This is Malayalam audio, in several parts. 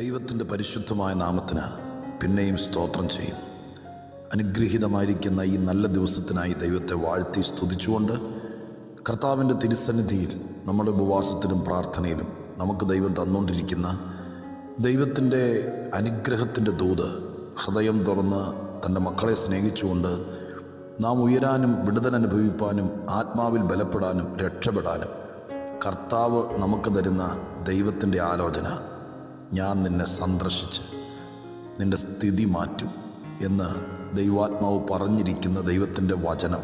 ദൈവത്തിന്റെ പരിശുദ്ധമായ നാമത്തിന് പിന്നെയും സ്തോത്രം ചെയ്യുന്നു അനുഗ്രഹീതമായിരിക്കുന്ന ഈ നല്ല ദിവസത്തിനായി ദൈവത്തെ വാഴ്ത്തി സ്തുതിച്ചുകൊണ്ട് കർത്താവിന്റെ തിരുസന്നിധിയിൽ നമ്മുടെ ഉപവാസത്തിലും പ്രാർത്ഥനയിലും നമുക്ക് ദൈവം തന്നുകൊണ്ടിരിക്കുന്ന ദൈവത്തിന്റെ അനുഗ്രഹത്തിന്റെ ദൂത് ഹൃദയം തുറന്ന് തന്റെ മക്കളെ സ്നേഹിച്ചുകൊണ്ട് നാം ഉയരാനും വിടുതൽ അനുഭവിപ്പാനും ആത്മാവിൽ ബലപ്പെടാനും രക്ഷപ്പെടാനും കർത്താവ് നമുക്ക് തരുന്ന ദൈവത്തിന്റെ ആലോചന ഞാൻ നിന്നെ സന്ദർശിച്ച് നിന്റെ സ്ഥിതി മാറ്റും എന്ന് ദൈവാത്മാവ് പറഞ്ഞിരിക്കുന്ന ദൈവത്തിന്റെ വചനം.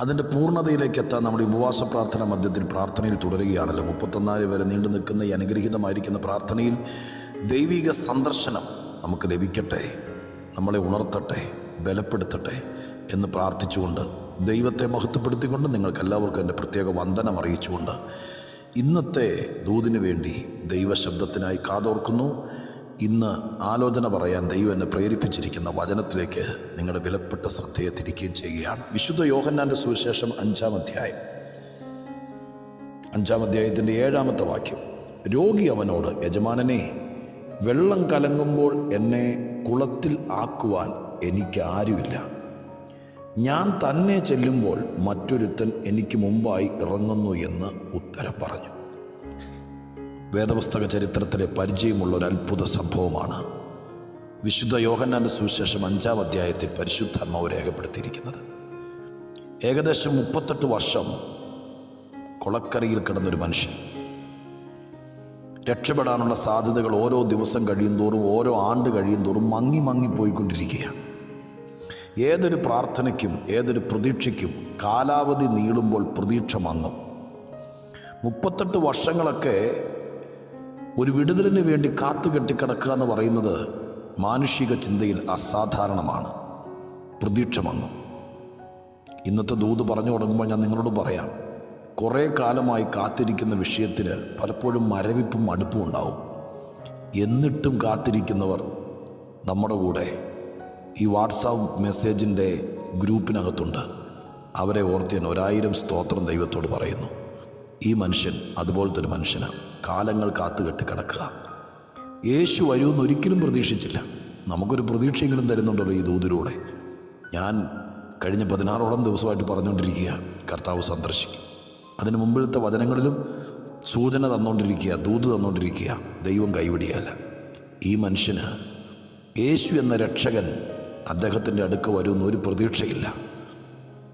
അതിന്റെ പൂർണതയിലേക്ക് എത്താൻ നമ്മുടെ ഈ ഉപവാസ പ്രാർത്ഥന മധ്യത്തിൽ പ്രാർത്ഥനയിൽ തുടരുകയാണല്ലോ. മുപ്പത്തൊന്നാൽ വരെ നീണ്ടു നിൽക്കുന്ന ഈ അനുഗ്രഹീതമായിരിക്കുന്ന പ്രാർത്ഥനയിൽ ദൈവിക സന്ദർശനം നമുക്ക് ലഭിക്കട്ടെ നമ്മളെ ഉണർത്തട്ടെ ബലപ്പെടുത്തട്ടെ എന്ന് പ്രാർത്ഥിച്ചുകൊണ്ട് ദൈവത്തെ മഹത്വപ്പെടുത്തിക്കൊണ്ട് നിങ്ങൾക്ക് എല്ലാവർക്കും എന്റെ പ്രത്യേക വന്ദനം അറിയിച്ചുകൊണ്ട് ഇന്നത്തെ ദൂതിന് വേണ്ടി ദൈവശബ്ദത്തിനായി കാതോർക്കുന്നു. ഇന്ന് ആലോചന പറയാൻ ദൈവം എന്നെ പ്രേരിപ്പിച്ചിരിക്കുന്ന വചനത്തിലേക്ക് നിങ്ങളുടെ വിലപ്പെട്ട ശ്രദ്ധയെ തിരിക്കുകയും ചെയ്യുകയാണ്. വിശുദ്ധ യോഹന്നാന്റെ സുവിശേഷം അഞ്ചാം അധ്യായം. അഞ്ചാം അധ്യായത്തിന്റെ ഏഴാമത്തെ വാക്യം. രോഗി അവനോട് യജമാനനെ വെള്ളം കലങ്ങുമ്പോൾ എന്നെ കുളത്തിൽ ആക്കുവാൻ എനിക്ക് ആരുമില്ല. ഞാൻ തന്നെ ചെല്ലുമ്പോൾ മറ്റൊരുത്തൻ എനിക്ക് മുമ്പായി ഇറങ്ങുന്നു എന്ന് ഉത്തരം പറഞ്ഞു. വേദപുസ്തക ചരിത്രത്തിലെ പരിചയമുള്ള ഒരു അത്ഭുത സംഭവമാണ് വിശുദ്ധ യോഹന്നാന്റെ സുവിശേഷം അഞ്ചാം അധ്യായത്തിൽ പരിശുദ്ധാത്മാവ് രേഖപ്പെടുത്തിയിരിക്കുന്നത്. ഏകദേശം മുപ്പത്തെട്ട് വർഷം കുളക്കരയിൽ കിടന്നൊരു മനുഷ്യൻ. രക്ഷപ്പെടാനുള്ള സാധ്യതകൾ ഓരോ ദിവസം കഴിയും തോറും ഓരോ ആണ്ട് കഴിയും തോറും മങ്ങി മങ്ങി പോയിക്കൊണ്ടിരിക്കുകയാണ്. ഏതൊരു പ്രാർത്ഥനയ്ക്കും ഏതൊരു പ്രതീക്ഷയ്ക്കും കാലാവധി നീളുമ്പോൾ പ്രതീക്ഷ മങ്ങും. മുപ്പത്തെട്ട് വർഷങ്ങളൊക്കെ ഒരു വിടുതലിന് വേണ്ടി കാത്തുകെട്ടി കിടക്കുക എന്ന് പറയുന്നത് മാനുഷിക ചിന്തയിൽ അസാധാരണമാണ്. പ്രതീക്ഷ മങ്ങും. ഇന്നത്തെ ദൂത് പറഞ്ഞു തുടങ്ങുമ്പോൾ ഞാൻ നിങ്ങളോട് പറയാം കുറേ കാലമായി കാത്തിരിക്കുന്ന വിഷയത്തിന് പലപ്പോഴും മരവിപ്പും അടുപ്പും ഉണ്ടാവും. എന്നിട്ടും കാത്തിരിക്കുന്നവർ നമ്മുടെ കൂടെ ഈ വാട്സാപ്പ് മെസ്സേജിന്റെ ഗ്രൂപ്പിനകത്തുണ്ട്. അവരെ ഓർത്ത് ഞാൻ ഒരായിരം സ്തോത്രം ദൈവത്തോട് പറയുന്നു. ഈ മനുഷ്യൻ അതുപോലത്തെ ഒരു മനുഷ്യനാണ് കാലങ്ങൾ കാത്തുകെട്ടി കിടക്കുക. യേശു വരുമെന്ന് ഒരിക്കലും പ്രതീക്ഷിച്ചില്ല. നമുക്കൊരു പ്രതീക്ഷയെങ്കിലും തരുന്നുണ്ടല്ലോ ഈ ദൂതിലൂടെ. ഞാൻ കഴിഞ്ഞ പതിനാറോളം ദിവസമായിട്ട് പറഞ്ഞുകൊണ്ടിരിക്കുക കർത്താവ് സന്ദർശിക്കും. അതിന് മുമ്പിലത്തെ വചനങ്ങളിലും സൂചന തന്നുകൊണ്ടിരിക്കുക ദൂത് തന്നുകൊണ്ടിരിക്കുക ദൈവം കൈവിടിയല്ല. ഈ മനുഷ്യന് യേശു എന്ന രക്ഷകൻ അദ്ദേഹത്തിന്റെ അടുക്ക് വരുമെന്ന് ഒരു പ്രതീക്ഷയില്ല.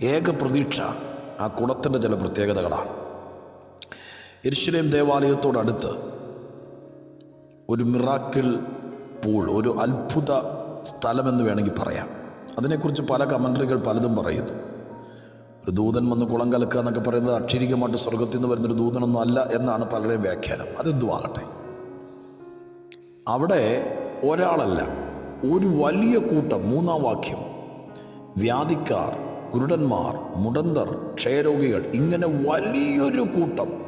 ഏക പ്രതീക്ഷ ആ കുളത്തിന്റെ ചില പ്രത്യേകതകളാണ്. എരിശിലേം ദേവാലയത്തോടടുത്ത് ഒരു മിറാക്കിൾ പൂൾ ഒരു അത്ഭുത സ്ഥലമെന്ന് വേണമെങ്കിൽ പറയാം. അതിനെക്കുറിച്ച് പല കമൻട്രികൾ പലതും പറയുന്നു. ഒരു ദൂതൻ വന്ന് കുളം കലക്കുക എന്നൊക്കെ പറയുന്നത് അക്ഷരികമായിട്ട് സ്വർഗത്തിൽ നിന്ന് വരുന്നൊരു ദൂതനൊന്നും അല്ല എന്നാണ് പലരുടെയും വ്യാഖ്യാനം. അതെന്തുമാകട്ടെ? അവിടെ ഒരാളല്ല. ഒരു വലിയ കൂട്ടം മൂന്നാം വാക്യം. വ്യാധിക്കാർ കുരുടന്മാർ മുടന്തർ ക്ഷയരോഗികൾ ഇങ്ങനെ വലിയൊരു കൂട്ടം.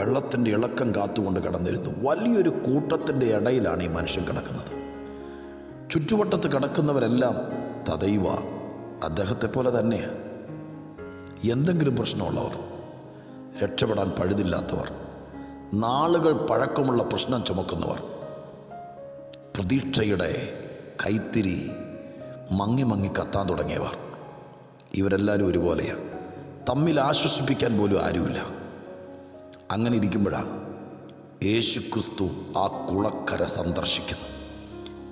വെള്ളത്തിന്റെ ഇളക്കം കാത്തുകൊണ്ട് കടന്നിരുന്നു. വലിയൊരു കൂട്ടത്തിന്റെ ഇടയിലാണ് ഈ മനുഷ്യൻ കിടക്കുന്നത്. ചുറ്റുവട്ടത്ത് കിടക്കുന്നവരെല്ലാം തദൈവ അദ്ദേഹത്തെ പോലെ തന്നെ എന്തെങ്കിലും പ്രശ്നമുള്ളവർ രക്ഷപ്പെടാൻ പഴുതില്ലാത്തവർ നാളുകൾ പഴക്കമുള്ള പ്രശ്നം ചുമക്കുന്നവർ. പ്രതീക്ഷയുടെ കൈത്തിരി മങ്ങി മങ്ങി കത്താൻ തുടങ്ങിയവർ. ഇവരെല്ലാവരും ഒരുപോലെയാണ് തമ്മിൽ ആശ്വസിപ്പിക്കാൻ പോലും ആരുമില്ല. അങ്ങനെ ഇരിക്കുമ്പോഴാണ് യേശു ക്രിസ്തു ആ കുളക്കര സന്ദർശിക്കുന്നു.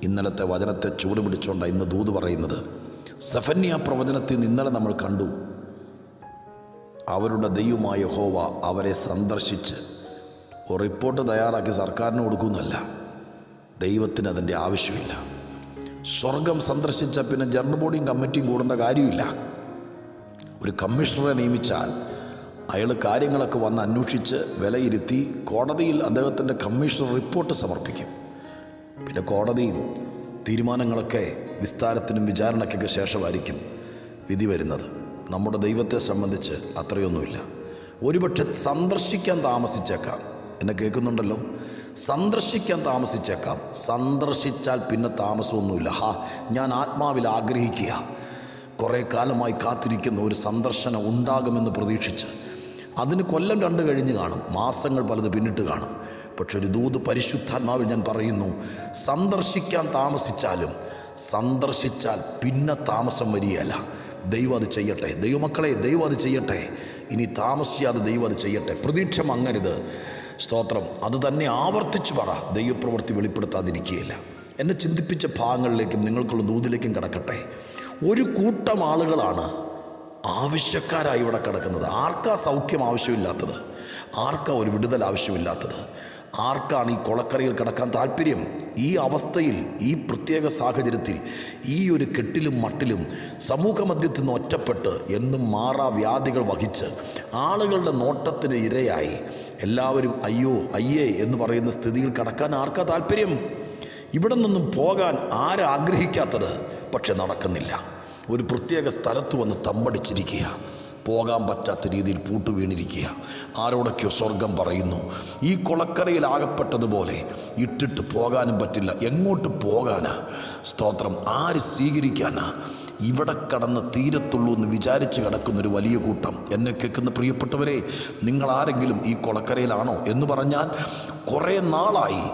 ഇന്നലത്തെ വചനത്തെ ചൂട് പിടിച്ചുകൊണ്ടാണ് ഇന്ന് ദൂത് പറയുന്നത്. സഫന്യ പ്രവചനത്തിൽ ഇന്നലെ നമ്മൾ കണ്ടു. അവരുടെ ദൈവമായ ഹോവ അവരെ സന്ദർശിച്ച് റിപ്പോർട്ട് തയ്യാറാക്കി സർക്കാരിന് കൊടുക്കുന്നല്ല ദൈവത്തിന് അതിന്റെ ആവശ്യമില്ല. സ്വർഗം സന്ദർശിച്ച പിന്നെ ജനറൽ ബോഡിയും കമ്മിറ്റിയും കൂടേണ്ട കാര്യമില്ല. ഒരു കമ്മീഷണറെ നിയമിച്ചാൽ അയാൾ കാര്യങ്ങളൊക്കെ വന്ന് അന്വേഷിച്ച് വിലയിരുത്തി കോടതിയിൽ അദ്ദേഹത്തിന്റെ കമ്മീഷണർ റിപ്പോർട്ട് സമർപ്പിക്കും. പിന്നെ കോടതിയും തീരുമാനങ്ങളൊക്കെ വിസ്താരത്തിനും വിചാരണയ്ക്കൊക്കെ ശേഷമായിരിക്കും വിധി വരുന്നത്. നമ്മുടെ ദൈവത്തെ സംബന്ധിച്ച് അത്രയൊന്നുമില്ല. ഒരുപക്ഷെ സന്ദർശിക്കാൻ താമസിച്ചേക്കാം. എന്നെ കേൾക്കുന്നുണ്ടല്ലോ? സന്ദർശിക്കാൻ താമസിച്ചേക്കാം. സന്ദർശിച്ചാൽ പിന്നെ താമസമൊന്നുമില്ല. ഹാ ഞാൻ ആത്മാവിൽ ആഗ്രഹിക്കുക. കുറേ കാലമായി കാത്തിരിക്കുന്ന ഒരു സന്ദർശനം ഉണ്ടാകുമെന്ന് പ്രതീക്ഷിച്ച് അതിന് കൊല്ലം രണ്ട് കഴിഞ്ഞ് കാണും. മാസങ്ങൾ പലത് പിന്നിട്ട് കാണും. പക്ഷെ ഒരു ദൂത് പരിശുദ്ധാത്മാവിൽ ഞാൻ പറയുന്നു സന്ദർശിക്കാൻ താമസിച്ചാലും സന്ദർശിച്ചാൽ പിന്നെ താമസം വരികയല്ല. ദൈവം അത് ചെയ്യട്ടെ. ദൈവമക്കളെ ദൈവം അത് ചെയ്യട്ടെ. ഇനി താമസിയാതെ ദൈവം അത് ചെയ്യട്ടെ. പ്രതീക്ഷ മങ്ങരുത്. സ്തോത്രം. അത് തന്നെ ആവർത്തിച്ച് പറ. ദൈവപ്രവൃത്തി വെളിപ്പെടുത്താതിരിക്കുകയില്ല. എന്നെ ചിന്തിപ്പിച്ച ഭാഗങ്ങളിലേക്കും നിങ്ങൾക്കുള്ള ദൂതിലേക്കും കിടക്കട്ടെ. ഒരു കൂട്ടം ആളുകളാണ് ആവശ്യക്കാരായി ഇവിടെ കിടക്കുന്നത്. ആർക്കാ സൗഖ്യം ആവശ്യമില്ലാത്തത്? ആർക്കാ ഒരു വിടുതൽ ആവശ്യമില്ലാത്തത്? ആർക്കാണ് ഈ കൊളക്കരയിൽ കിടക്കാൻ താല്പര്യം? ഈ അവസ്ഥയിൽ ഈ പ്രത്യേക സാഹചര്യത്തിൽ ഈ ഒരു കെട്ടിലും മട്ടിലും സമൂഹ മധ്യത്തിൽ നിന്ന് ഒറ്റപ്പെട്ട് എന്നും മാറാ വ്യാധികൾ വഹിച്ച് ആളുകളുടെ നോട്ടത്തിന് ഇരയായി. എല്ലാവരും അയ്യോ അയ്യേ എന്ന് പറയുന്ന സ്ഥിതിയിൽ കിടക്കാൻ ആർക്കാ താല്പര്യം? ഇവിടെ നിന്നും പോകാൻ ആരാഗ്രഹിക്കാത്തത് പക്ഷെ നടക്കുന്നില്ല. ഒരു പ്രത്യേക സ്ഥലത്ത് വന്ന് തമ്പടിച്ചിരിക്കുക പോകാൻ പറ്റാത്ത രീതിയിൽ പൂട്ടു വീണിരിക്കുക. ആരോടൊക്കെയോ സ്വർഗം പറയുന്നു ഈ കുളക്കരയിൽ ആകപ്പെട്ടതുപോലെ ഇട്ടിട്ട് പോകാനും പറ്റില്ല. എങ്ങോട്ട് പോകാനാ? സ്തോത്രം ആര് സ്വീകരിക്കാനാ? ഇവിടെ കടന്ന് തീരത്തുള്ളൂ എന്ന് വിചാരിച്ച് കിടക്കുന്നൊരു വലിയ കൂട്ടം. എന്നെ കേൾക്കുന്ന പ്രിയപ്പെട്ടവരെ നിങ്ങൾ ആരെങ്കിലും ഈ കുളക്കരയിലാണോ എന്ന് പറഞ്ഞാൽ കുറേ നാളായി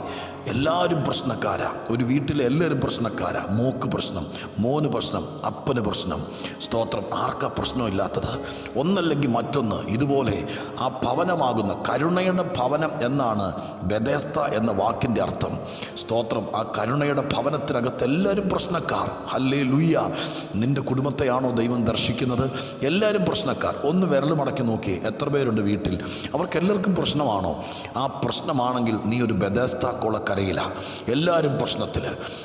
എല്ലാവരും പ്രശ്നക്കാരാ. ഒരു വീട്ടിലെ എല്ലാവരും പ്രശ്നക്കാരാ. മോക്ക് പ്രശ്നം മോന് പ്രശ്നം അപ്പന് പ്രശ്നം. സ്തോത്രം. ആർക്കാ പ്രശ്നമില്ലാത്തത് ഒന്നല്ലെങ്കിൽ മറ്റൊന്ന്. ഇതുപോലെ ആ ഭവനമാകുന്ന കരുണയുടെ ഭവനം എന്നാണ് ബദേസ്ത എന്ന വാക്കിന്റെ അർത്ഥം. സ്തോത്രം. ആ കരുണയുടെ ഭവനത്തിനകത്ത് എല്ലാവരും പ്രശ്നക്കാർ. അല്ലേ ലുയ്യ നിന്റെ കുടുംബത്തെയാണോ ദൈവം ദർശിക്കുന്നത്? എല്ലാവരും പ്രശ്നക്കാർ. ഒന്ന് വിരൽ മടക്കി നോക്കി എത്ര പേരുണ്ട് വീട്ടിൽ? അവർക്ക് എല്ലാവർക്കും പ്രശ്നമാണോ? ആ പ്രശ്നമാണെങ്കിൽ നീ ഒരു ബദേസ്ത കൊളക്കരയിലാണ് എല്ലാവരും പ്രശ്നത്തിൽ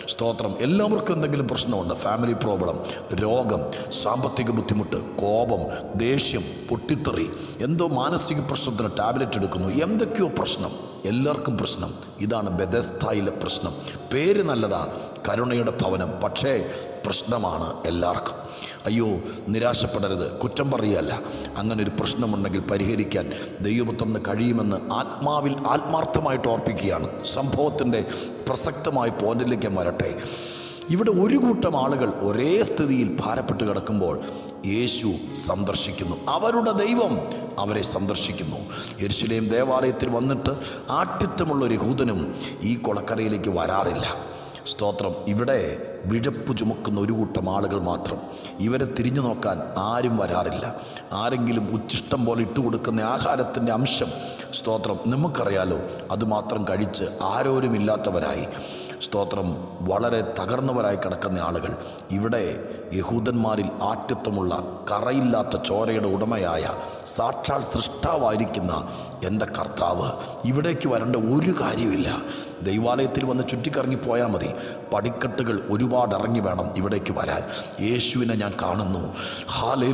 സ്തോത്രം. എല്ലാവർക്കും എന്തെങ്കിലും പ്രശ്നമുണ്ട്? ഫാമിലി പ്രോബ്ലം രോഗം സാമ്പത്തിക ബുദ്ധിമുട്ട് കോപം ദേഷ്യം പൊട്ടിത്തെറി എന്തോ മാനസിക പ്രശ്നത്തിന് ടാബ്ലറ്റ് എടുക്കുന്നു. എന്തൊക്കെയോ പ്രശ്നം. എല്ലാവർക്കും പ്രശ്നം. ഇതാണ് ബദസ്ഥായിലെ പ്രശ്നം. പേര് നല്ലതാ. കരുണയുടെ ഭവനം. പക്ഷേ പ്രശ്നമാണ് എല്ലാവർക്കും. അയ്യോ നിരാശപ്പെടരുത്. കുറ്റം പറയുകയല്ല. അങ്ങനെ ഒരു പ്രശ്നമുണ്ടെങ്കിൽ പരിഹരിക്കാൻ ദൈവപുത്രന് കഴിയുമെന്ന് ആത്മാവിൽ ആത്മാർത്ഥമായിട്ട് ഓർപ്പിക്കുകയാണ്. സംഭവത്തിന്റെ പ്രസക്തമായ പോയിന്റിലേക്ക് വരട്ടെ. ഇവിടെ ഒരു കൂട്ടം ആളുകൾ ഒരേ സ്ഥിതിയിൽ ഭാരപ്പെട്ട് കിടക്കുമ്പോൾ യേശു സന്ദർശിക്കുന്നു. അവരുടെ ദൈവം അവരെ സന്ദർശിക്കുന്നു. യെരുശലേം ദേവാലയത്തിൽ വന്നിട്ട് ആട്ടിത്തമുള്ള ഒരു യഹൂദനും ഈ കൊളക്കരയിലേക്ക് വരാറില്ല. സ്തോത്രം. ഇവിടെ വിഴപ്പ് ചുമക്കുന്ന ഒരു കൂട്ടം ആളുകൾ മാത്രം. ഇവരെ തിരിഞ്ഞു നോക്കാൻ ആരും വരാറില്ല. ആരെങ്കിലും ഉച്ചിഷ്ടം പോലെ ഇട്ട് കൊടുക്കുന്ന ആഹാരത്തിന്റെ അംശം. സ്തോത്രം നമുക്കറിയാലോ അതുമാത്രം കഴിച്ച് ആരോരുമില്ലാത്തവരായി സ്തോത്രം വളരെ തകർന്നവരായി കിടക്കുന്ന ആളുകൾ. ഇവിടെ യഹൂദന്മാരിൽ ആട്ടിത്വമുള്ള കറയില്ലാത്ത ചോരയുടെ ഉടമയായ സാക്ഷാൽ സൃഷ്ടാവായിരിക്കുന്ന എന്റെ കർത്താവ്. ഇവിടേക്ക് വരേണ്ട ഒരു കാര്യമില്ല ദൈവാലയത്തിൽ വന്ന് ചുറ്റിക്കറങ്ങി പോയാൽ മതി. പടിക്കെട്ടുകൾ ഒരുപാട് ഇറങ്ങി വേണം ഇവിടേക്ക് വരാൻ. യേശുവിനെ ഞാൻ കാണുന്നു. ഹാലേ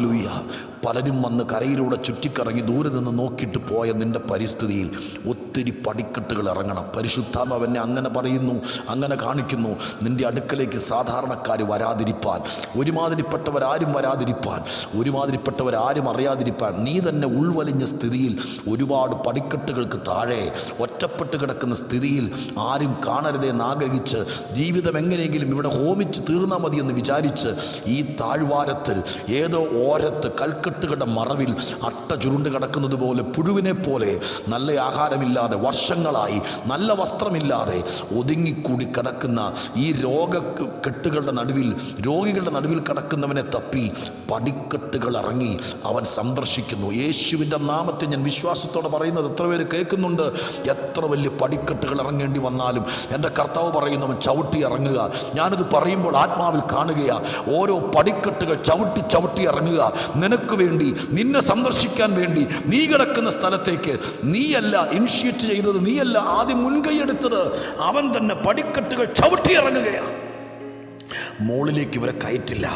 പലരും വന്ന് കരയിലൂടെ ചുറ്റിക്കറങ്ങി ദൂരെ നിന്ന് നോക്കിയിട്ട് പോയ നിന്റെ പരിസ്ഥിതിയിൽ ഒത്തിരി പടിക്കെട്ടുകൾ ഇറങ്ങണം. പരിശുദ്ധാത്മാവെന്നെ അങ്ങനെ പറയുന്നു അങ്ങനെ കാണിക്കുന്നു. നിന്റെ അടുക്കലേക്ക് സാധാരണക്കാർ വരാതിരിപ്പാൻ ഒരുമാതിരിപ്പെട്ടവരാരും വരാതിരിപ്പാൻ ഒരുമാതിരിപ്പെട്ടവരാരും അറിയാതിരിപ്പാൻ. നീ തന്നെ ഉൾവലിഞ്ഞ സ്ഥിതിയിൽ ഒരുപാട് പടിക്കെട്ടുകൾക്ക് താഴെ ഒറ്റപ്പെട്ട് കിടക്കുന്ന സ്ഥിതിയിൽ ആരും കാണരുതേ എന്ന് ആഗ്രഹിച്ച് ജീവിതം എങ്ങനെയെങ്കിലും ഇവിടെ ഹോമിച്ച് തീർന്നാൽ മതിയെന്ന് വിചാരിച്ച് ഈ താഴ്വാരത്തിൽ ഏതോ ഓരത്ത് കൽക്കെട്ടുകളുടെ മറവിൽ അട്ട ചുരുണ്ട് കിടക്കുന്നത് പോലെ പുഴുവിനെ പോലെ നല്ല ആഹാരമില്ലാതെ വർഷങ്ങളായി നല്ല വസ്ത്രമില്ലാതെ ഒതുങ്ങിക്കൂടി കിടക്കുന്ന ഈ രോഗ കെട്ടുകളുടെ നടുവിൽ രോഗികളുടെ നടുവിൽ കിടക്കുന്നവനെ തപ്പി പടിക്കെട്ടുകൾ ഇറങ്ങി അവൻ സന്ദർശിക്കുന്നു. യേശുവിന്റെ നാമത്തെ ഞാൻ വിശ്വാസത്തോടെ പറയുന്നത് എത്ര പേര് കേൾക്കുന്നുണ്ട്? എത്ര വലിയ പടിക്കെട്ടുകൾ ഇറങ്ങേണ്ടി വന്നാലും എന്റെ കർത്താവ് പറയുന്നവൻ ചവിട്ടി ഇറങ്ങുക. ഞാനത് പറയുമ്പോൾ ആത്മാവിൽ കാണുകയാണ് ഓരോ പടിക്കെട്ടുകൾ ചവിട്ടി ചവിട്ടി ഇറങ്ങുക. നിനക്ക് വേണ്ടി നിന്നെ സന്ദർശിക്കാൻ വേണ്ടി നീ കിടക്കുന്ന സ്ഥലത്തേക്ക് നീയല്ല ഇനിഷ്യേറ്റ് ചെയ്തത് നീയല്ല ആദ്യം മുൻകൈയെടുത്തത് അവൻ തന്നെ പടിക്കെട്ടുകൾ ചവിട്ടി ഇറങ്ങുകയാണ്. മുകളിലേക്ക് ഇവരെ കയറ്റില്ല.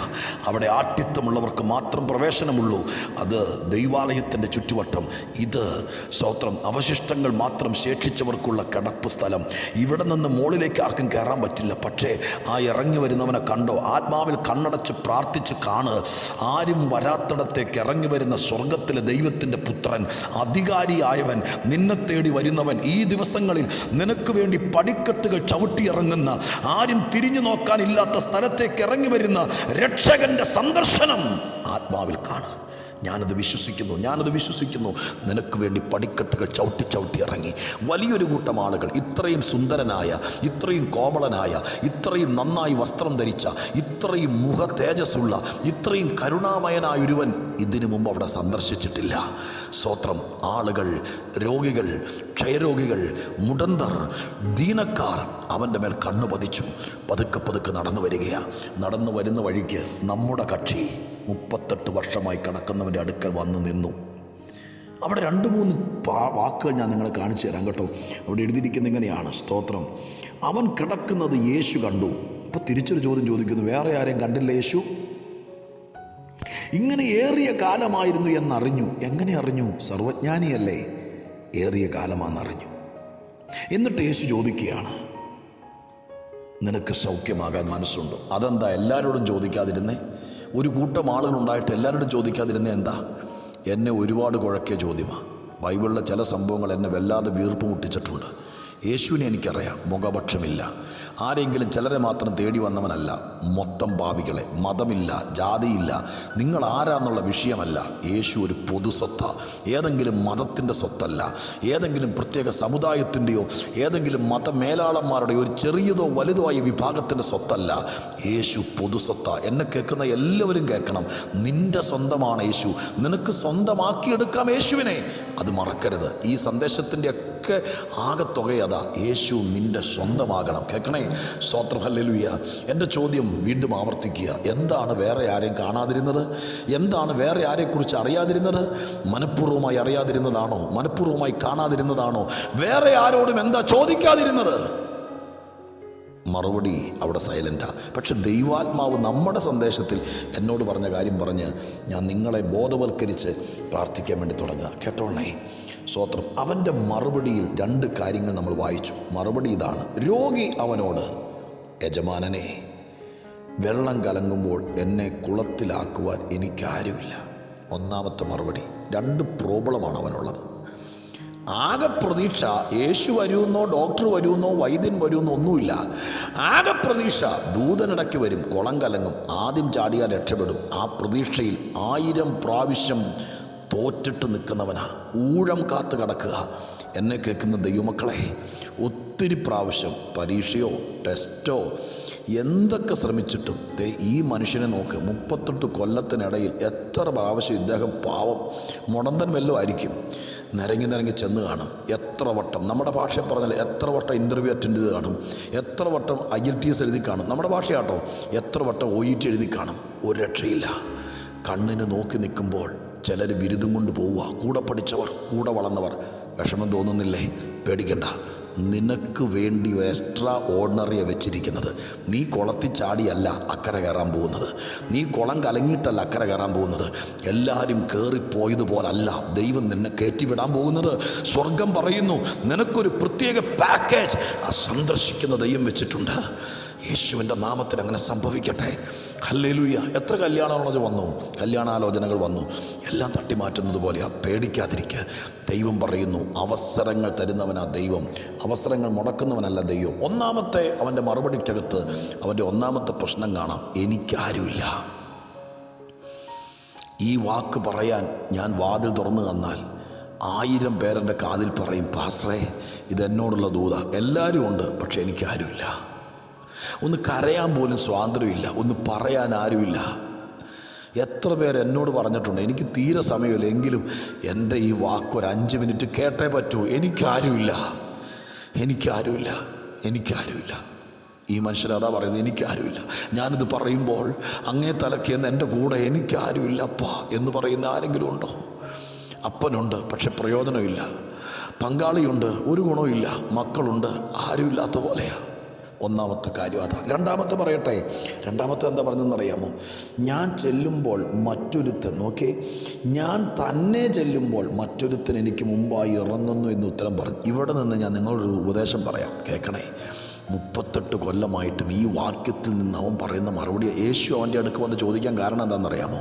അവിടെ ആട്ടിത്തമുള്ളവർക്ക് മാത്രം പ്രവേശനമുള്ളൂ. അത് ദൈവാലയത്തിന്റെ ചുറ്റുവട്ടം. ഇത് സ്തോത്രം. അവശിഷ്ടങ്ങൾ മാത്രം ശേഷിച്ചവർക്കുള്ള കിടപ്പ് സ്ഥലം. ഇവിടെ നിന്ന് മുകളിലേക്ക് ആർക്കും കയറാൻ പറ്റില്ല. പക്ഷേ ആ ഇറങ്ങി വരുന്നവനെ കണ്ടോ? ആത്മാവിൽ കണ്ണടച്ച് പ്രാർത്ഥിച്ച് കാണ്. ആരും വരാത്തിടത്തേക്ക് ഇറങ്ങി വരുന്ന സ്വർഗത്തിലെ ദൈവത്തിന്റെ പുത്രൻ അധികാരിയായവൻ നിന്നെ തേടി വരുന്നവൻ ഈ ദിവസങ്ങളിൽ നിനക്ക് വേണ്ടി പടിക്കെട്ടുകൾ ചവിട്ടിയിറങ്ങുന്ന ആരും തിരിഞ്ഞു നോക്കാനില്ലാത്ത സ്ഥലത്തേക്ക് ഇറങ്ങി വരുന്ന രക്ഷകന്റെ സന്ദർശനം ആത്മാവിൽ കാണുക ഞാനത് വിശ്വസിക്കുന്നു ഞാനത് വിശ്വസിക്കുന്നു. നിനക്ക് വേണ്ടി പടിക്കെട്ടുകൾ ചവിട്ടി ചവിട്ടി ഇറങ്ങി. വലിയൊരു കൂട്ടം ആളുകൾ ഇത്രയും സുന്ദരനായ ഇത്രയും കോമളനായ ഇത്രയും നന്നായി വസ്ത്രം ധരിച്ച ഇത്രയും മുഖ തേജസ്സുള്ള ഇത്രയും കരുണാമയനായ ഒരുവൻ ഇതിനു മുമ്പ് അവിടെ സന്ദർശിച്ചിട്ടില്ല. സ്വത്രം ആളുകൾ രോഗികൾ ക്ഷയരോഗികൾ മുടന്തർ ദീനക്കാർ അവന്റെ മേൽ കണ്ണു പതിച്ചു പതുക്കെ പതുക്കെ നടന്നു വരികയാണ് നടന്നു വരുന്ന വഴിക്ക് നമ്മുടെ കക്ഷി. മുപ്പത്തെട്ട് വർഷമായി കിടക്കുന്നവന്റെ അടുക്കൽ വന്ന് നിന്നു. അവിടെ രണ്ട് മൂന്ന് വാക്കുകൾ ഞാൻ നിങ്ങളെ കാണിച്ചു തരാം കേട്ടോ. അവിടെ എഴുതിയിരിക്കുന്ന ഇങ്ങനെയാണ് സ്തോത്രം. അവൻ കിടക്കുന്നത് യേശു കണ്ടു. അപ്പോൾ തിരിച്ചൊരു ചോദ്യം ചോദിക്കുന്നു വേറെ ആരെയും കണ്ടില്ല യേശു? ഇങ്ങനെ ഏറിയ കാലമായിരുന്നു എന്നറിഞ്ഞു. എങ്ങനെ അറിഞ്ഞു? സർവജ്ഞാനിയല്ലേ ഏറിയ കാലമാണെന്നറിഞ്ഞു. എന്നിട്ട് യേശു ചോദിക്കുകയാണ് നിനക്ക് സൗഖ്യമാകാൻ മനസ്സുണ്ട്. അതെന്താ എല്ലാവരോടും ചോദിക്കാതിരുന്നേ? ഒരു കൂട്ടം ആളുകളുണ്ടായിട്ട് എല്ലാവരോടും ചോദിക്കാതിരുന്നേ എന്താ? എന്നെ ഒരുപാട് കുഴക്കിയ ചോദ്യമാണ് ബൈബിളിലെ ചില സംഭവങ്ങൾ എന്നെ വല്ലാതെ വീർപ്പ് മുട്ടിച്ചിട്ടുണ്ട്. യേശുവിനെ എനിക്കറിയാം. മുഖപക്ഷമില്ല. ആരെങ്കിലും ചിലരെ മാത്രം തേടി വന്നവനല്ല. മൊത്തം ഭാവികളെ. മതമില്ല. ജാതിയില്ല. നിങ്ങൾ ആരാന്നുള്ള വിഷയമല്ല. യേശു ഒരു പൊതു സ്വത്ത. ഏതെങ്കിലും മതത്തിന്റെ സ്വത്തല്ല. ഏതെങ്കിലും പ്രത്യേക സമുദായത്തിന്റെയോ ഏതെങ്കിലും മതമേലാളന്മാരുടെയോ ഒരു ചെറിയതോ വലുതോ ആയ വിഭാഗത്തിന്റെ സ്വത്തല്ല. യേശു പൊതു സ്വത്ത. എന്നെ കേൾക്കുന്ന എല്ലാവരും കേൾക്കണം. നിന്റെ സ്വന്തമാണ് യേശു. നിനക്ക് സ്വന്തമാക്കിയെടുക്കാം യേശുവിനെ. അത് മറക്കരുത്. ഈ സന്ദേശത്തിന്റെ ഒക്കെ ആകത്തുക അതാ യേശു നിന്റെ സ്വന്തമാകണം. കേൾക്കണേ? സ്തോത്രം. എന്റെ ചോദ്യം വീണ്ടും ആവർത്തിക്കുക. എന്താണ് വേറെ ആരെയും കാണാതിരുന്നത്? എന്താണ് വേറെ ആരെക്കുറിച്ച് അറിയാതിരുന്നത്? മനഃപൂർവമായി അറിയാതിരുന്നതാണോ? മനഃപൂർവമായി കാണാതിരുന്നതാണോ? വേറെ ആരോടും എന്താ ചോദിക്കാതിരുന്നത്? മറുപടി അവിടെ സൈലന്റാണ് പക്ഷെ ദൈവാത്മാവ് നമ്മുടെ സന്ദേശത്തിൽ എന്നോട് പറഞ്ഞ കാര്യം പറഞ്ഞ് ഞാൻ നിങ്ങളെ ബോധവൽക്കരിച്ച് പ്രാർത്ഥിക്കാൻ വേണ്ടി തുടങ്ങുക. കേട്ടോണേ സ്തോത്രം. അവന്റെ മറുപടിയിൽ രണ്ട് കാര്യങ്ങൾ നമ്മൾ വായിച്ചു. മറുപടി ഇതാണ്. രോഗി അവനോട് യജമാനനെ വെള്ളം കലങ്ങുമ്പോൾ എന്നെ കുളത്തിലാക്കുവാൻ എനിക്കാരുമില്ല. ഒന്നാമത്തെ മറുപടി. രണ്ട് പ്രോബ്ലമാണ് അവനുള്ളത്. ആകെ പ്രതീക്ഷ യേശു വരുമെന്നോ ഡോക്ടർ വരുമെന്നോ വൈദ്യൻ വരുമെന്നോ ഒന്നുമില്ല. ആകെ പ്രതീക്ഷ ദൂതനിടയ്ക്ക് വരും കുളം കലങ്ങും ആദ്യം ചാടിയാൽ രക്ഷപ്പെടും. ആ പ്രതീക്ഷയിൽ ആയിരം പ്രാവശ്യം തോറ്റിട്ട് നിൽക്കുന്നവനാ. ഊഴം കാത്തു കിടക്കുക. എന്നെ കേൾക്കുന്ന ദൈവമക്കളെ ഒത്തിരി പ്രാവശ്യം പരീക്ഷയോ ടെസ്റ്റോ എന്തൊക്കെ ശ്രമിച്ചിട്ടും ദേ ഈ മനുഷ്യനെ നോക്ക്. മുപ്പത്തെട്ട് കൊല്ലത്തിനിടയിൽ എത്ര പ്രാവശ്യം ഇദ്ദേഹം പാവം മുടന്തൻ വല്ലതും ആയിരിക്കും. നിരങ്ങി നിരങ്ങി ചെന്ന് കാണും. എത്ര വട്ടം? നമ്മുടെ ഭാഷയെ പറഞ്ഞാൽ എത്ര വട്ടം ഇന്റർവ്യൂ അറ്റൻഡ് ചെയ്ത് കാണും? എത്ര വട്ടം ഐ എൽ ടി എസ് എഴുതി കാണും? നമ്മുടെ ഭാഷയാട്ടോ. എത്ര വട്ടം ഒ ഇ ടി എഴുതി കാണും? ഒരു രക്ഷയില്ല. കണ്ണിന് നോക്കി നിൽക്കുമ്പോൾ ചിലർ ബിരുദം കൊണ്ട് പോവുക. കൂടെ പഠിച്ചവർ കൂടെ വളർന്നവർ. വിഷമം തോന്നുന്നില്ലേ? പേടിക്കണ്ട. നിനക്ക് വേണ്ടി എക്സ്ട്രാ ഓർഡിനറിയെ വെച്ചിരിക്കുന്നത്. നീ കുളത്തിൽ ചാടിയല്ല അക്കരെ കയറാൻ പോകുന്നത്. നീ കുളം കലങ്ങിയിട്ടല്ല അക്കരെ കയറാൻ പോകുന്നത്. എല്ലാവരും കയറിപ്പോയതുപോലല്ല ദൈവം നിന്നെ കയറ്റിവിടാൻ പോകുന്നത്. സ്വർഗം പറയുന്നു നിനക്കൊരു പ്രത്യേക പാക്കേജ് ആ സന്ദർശിക്കുന്ന ദൈവം വെച്ചിട്ടുണ്ട്. യേശുവിന്റെ നാമത്തിൽ അങ്ങനെ സംഭവിക്കട്ടെ. ഹല്ലേലൂയ. എത്ര കല്യാണാലോചന വന്നു? കല്യാണാലോചനകൾ വന്നു. എല്ലാം തട്ടിമാറ്റുന്നത് പോലെയാണ് പേടിക്കാതിരിക്കുക ദൈവം പറയുന്നു അവസരങ്ങൾ തരുന്നവനാ ദൈവം. അവസരങ്ങൾ മുടക്കുന്നവനല്ല ദൈവം. ഒന്നാമത്തെ അവന്റെ മറുപടിക്കകത്ത് അവന്റെ ഒന്നാമത്തെ പ്രശ്നം കാണാം. എനിക്കാരുമില്ല. ഈ വാക്ക് പറയാൻ ഞാൻ വാതിൽ തുറന്നു തന്നാൽ ആയിരം പേരെന്റെ കാതിൽ പറയും പാസ്റ്ററേ ഇതെന്നോടുള്ള ദൂത. എല്ലാവരും ഉണ്ട് പക്ഷെ എനിക്കാരുമില്ല. ഒന്ന് കരയാൻ പോലും സ്വാതന്ത്ര്യമില്ല. ഒന്ന് പറയാൻ ആരുമില്ല. എത്ര പേർ എന്നോട് പറഞ്ഞിട്ടുണ്ട് എനിക്ക് തീരെ സമയമില്ല. എങ്കിലും എന്റെ ഈ വാക്ക് ഒരു അഞ്ച് മിനിറ്റ് കേട്ടേ പറ്റൂ. എനിക്കാരുമില്ല. എനിക്കാരുമില്ല എനിക്കാരുമില്ല. ഈ മനുഷ്യൻ അതാ പറയുന്നത് എനിക്കാരുമില്ല. ഞാനിത് പറയുമ്പോൾ അങ്ങേ തലക്കേന്ന് എന്റെ കൂടെ എനിക്കാരുമില്ല അപ്പ എന്ന് പറയുന്ന ആരെങ്കിലും ഉണ്ടോ? അപ്പനുണ്ട് പക്ഷെ പ്രയോജനമില്ല. പങ്കാളിയുണ്ട് ഒരു ഗുണവുമില്ല. മക്കളുണ്ട് ആരുമില്ലാത്ത പോലെയാണ് ഒന്നാമത്തെ കാര്യം അതാ. രണ്ടാമത്തെ പറയട്ടെ. രണ്ടാമത്തെ എന്താ പറഞ്ഞതെന്നറിയാമോ? ഞാൻ ചെല്ലുമ്പോൾ മറ്റൊരുത്തൻ ഓക്കെ ഞാൻ തന്നെ ചെല്ലുമ്പോൾ മറ്റൊരുത്തൻ എനിക്ക് മുമ്പായി ഇറങ്ങുന്നു എന്ന് ഉത്തരം പറഞ്ഞു. ഇവിടെ നിന്ന് ഞാൻ നിങ്ങളൊരു ഉപദേശം പറയാം. കേൾക്കണേ. മുപ്പത്തെട്ട് കൊല്ലമായിട്ടും ഈ വാക്യത്തിൽ നിന്ന് അവൻ പറയുന്ന മറുപടി യേശു അവന്റെ അടുക്ക് വന്ന് ചോദിക്കാൻ കാരണം എന്താണെന്നറിയാമോ?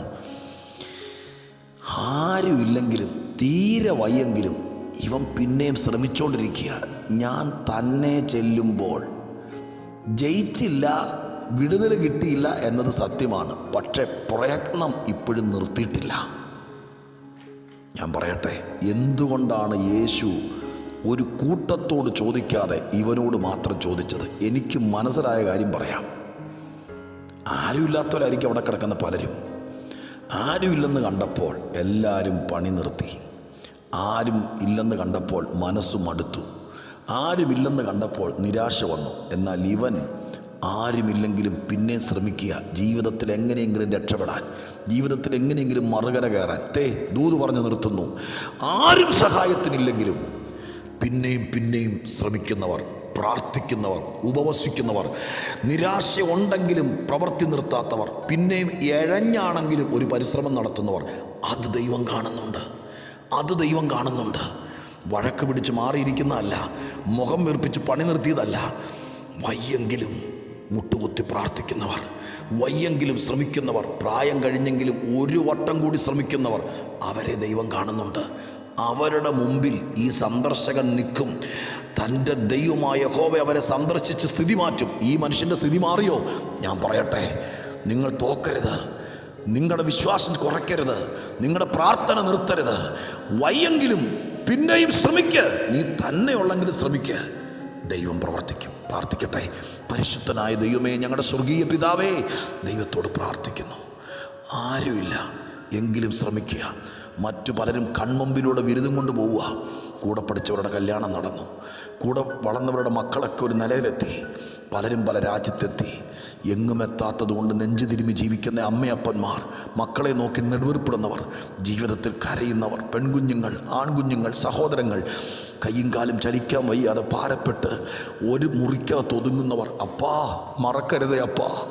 ആരുമില്ലെങ്കിലും തീരെ വയ്യെങ്കിലും ഇവൻ പിന്നെയും ശ്രമിച്ചുകൊണ്ടിരിക്കുക ഞാൻ തന്നെ ചെല്ലുമ്പോൾ ജയിച്ചില്ല വിടുതൽ കിട്ടിയില്ല എന്നത് സത്യമാണ്. പക്ഷെ പ്രയത്നം ഇപ്പോഴും നിർത്തിയിട്ടില്ല. ഞാൻ പറയട്ടെ എന്തുകൊണ്ടാണ് യേശു ഒരു കൂട്ടത്തോട് ചോദിക്കാതെ ഇവനോട് മാത്രം ചോദിച്ചത്? എനിക്ക് മനസ്സിലായ കാര്യം പറയാം. ആരുമില്ലാത്തവരായിരിക്കും അവിടെ കിടക്കുന്ന പലരും. ആരുമില്ലെന്ന് കണ്ടപ്പോൾ എല്ലാവരും പണി നിർത്തി. ആരും ഇല്ലെന്ന് കണ്ടപ്പോൾ മനസ്സും മടുത്തു. ആരുമില്ലെന്ന് കണ്ടപ്പോൾ നിരാശ വന്നു. എന്നാൽ ഇവൻ ആരുമില്ലെങ്കിലും പിന്നെ ശ്രമിക്കുക. ജീവിതത്തിൽ എങ്ങനെയെങ്കിലും രക്ഷപ്പെടാൻ ജീവിതത്തിൽ എങ്ങനെയെങ്കിലും മറുകര കയറാൻ. തേ ദൂത് പറഞ്ഞു നിർത്തുന്നു. ആരും സഹായത്തിനില്ലെങ്കിലും പിന്നെയും പിന്നെയും ശ്രമിക്കുന്നവർ പ്രാർത്ഥിക്കുന്നവർ ഉപവസിക്കുന്നവർ നിരാശ ഉണ്ടെങ്കിലും പ്രവൃത്തി നിർത്താത്തവർ പിന്നെയും എഴഞ്ഞാണെങ്കിലും ഒരു പരിശ്രമം നടത്തുന്നവർ അത് ദൈവം കാണുന്നുണ്ട്. അത് ദൈവം കാണുന്നുണ്ട്. വഴക്ക് പിടിച്ച് മാറിയിരിക്കുന്നതല്ല. മുഖം വീർപ്പിച്ച് പണി നിർത്തിയതല്ല. വയ്യെങ്കിലും മുട്ടുകുത്തി പ്രാർത്ഥിക്കുന്നവർ വയ്യെങ്കിലും ശ്രമിക്കുന്നവർ പ്രായം കഴിഞ്ഞെങ്കിലും ഒരു വട്ടം കൂടി ശ്രമിക്കുന്നവർ അവരെ ദൈവം കാണുന്നുണ്ട്. അവരുടെ മുമ്പിൽ ഈ സന്ദർശകൻ നിൽക്കും. തന്റെ ദൈവമായ ഹോവ അവരെ സന്ദർശിച്ച് സ്ഥിതി മാറ്റും. ഈ മനുഷ്യന്റെ സ്ഥിതി മാറിയോ? ഞാൻ പറയട്ടെ നിങ്ങൾ തോക്കരുത്. നിങ്ങളുടെ വിശ്വാസം കുറയ്ക്കരുത്. നിങ്ങളുടെ പ്രാർത്ഥന നിർത്തരുത്. വയ്യെങ്കിലും പിന്നെയും ശ്രമിക്കുക നീ തന്നെയുള്ളെങ്കിലും ശ്രമിക്കുക ദൈവം പ്രവർത്തിക്കും. പ്രാർത്ഥിക്കട്ടെ. പരിശുദ്ധനായ ദൈവമേ ഞങ്ങളുടെ സ്വർഗീയ പിതാവേ ദൈവത്തോട് പ്രാർത്ഥിക്കുന്നു. ആരുമില്ല. എങ്കിലും ശ്രമിക്കുക. മറ്റു പലരും കൺമുമ്പിലൂടെ ബിരുദം കൊണ്ട് പോവുക. കൂടെ പഠിച്ചവരുടെ കല്യാണം നടന്നു. കൂടെ വളർന്നവരുടെ മക്കളൊക്കെ ഒരു നിലയിലെത്തി. പലരും പല രാജ്യത്തെത്തി. എങ്ങും എത്താത്തത് കൊണ്ട് നെഞ്ചു തിരുമി ജീവിക്കുന്ന അമ്മയപ്പന്മാർ മക്കളെ നോക്കി നെടുവീർപ്പെടുന്നവർ ജീവിതത്തിൽ കരയുന്നവർ പെൺകുഞ്ഞുങ്ങൾ ആൺകുഞ്ഞുങ്ങൾ സഹോദരങ്ങൾ കയ്യും കാലും ചലിക്കാൻ വയ്യാതെ പാരപ്പെട്ട് ഒരു മുറിക്കകത്ത് ഒതുങ്ങുന്നവർ അപ്പാ മറക്കരുതേ അപ്പാ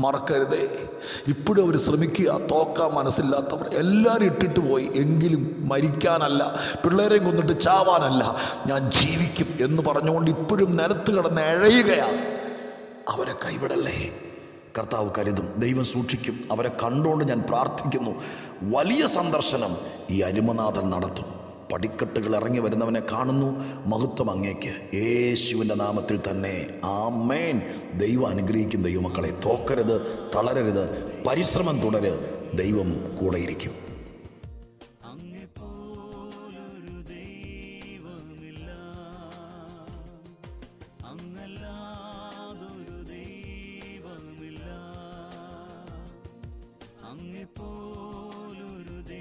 മറക്കരുതേ. ഇപ്പോഴും അവർ ശ്രമിക്കുക തോക്കാൻ മനസ്സില്ലാത്തവർ. എല്ലാവരും ഇട്ടിട്ട് പോയി എങ്കിലും മരിക്കാനല്ല പിള്ളേരെയും കൊന്നിട്ട് ചാവാനല്ല. ഞാൻ ജീവിക്കും എന്ന് പറഞ്ഞുകൊണ്ട് ഇപ്പോഴും നിലത്ത് കിടന്ന് എഴയുകയാണ് അവരെ കൈവിടല്ലേ? കർത്താവ് കരുതും ദൈവം സൂക്ഷിക്കും. അവരെ കണ്ടുകൊണ്ട് ഞാൻ പ്രാർത്ഥിക്കുന്നു. വലിയ സന്ദർശനം ഈ അരുമനാഥൻ നടത്തും. പടിക്കെട്ടുകൾ ഇറങ്ങി വരുന്നവനെ കാണുന്നു. മഹത്വം അങ്ങേക്ക്. യേശുവിന്റെ നാമത്തിൽ തന്നെ. ആമേൻ. ദൈവം അനുഗ്രഹിക്കും ദൈവമക്കളെ. തോക്കരുത് തളരരുത് പരിശ്രമം തുടര് ദൈവം കൂടെയിരിക്കും.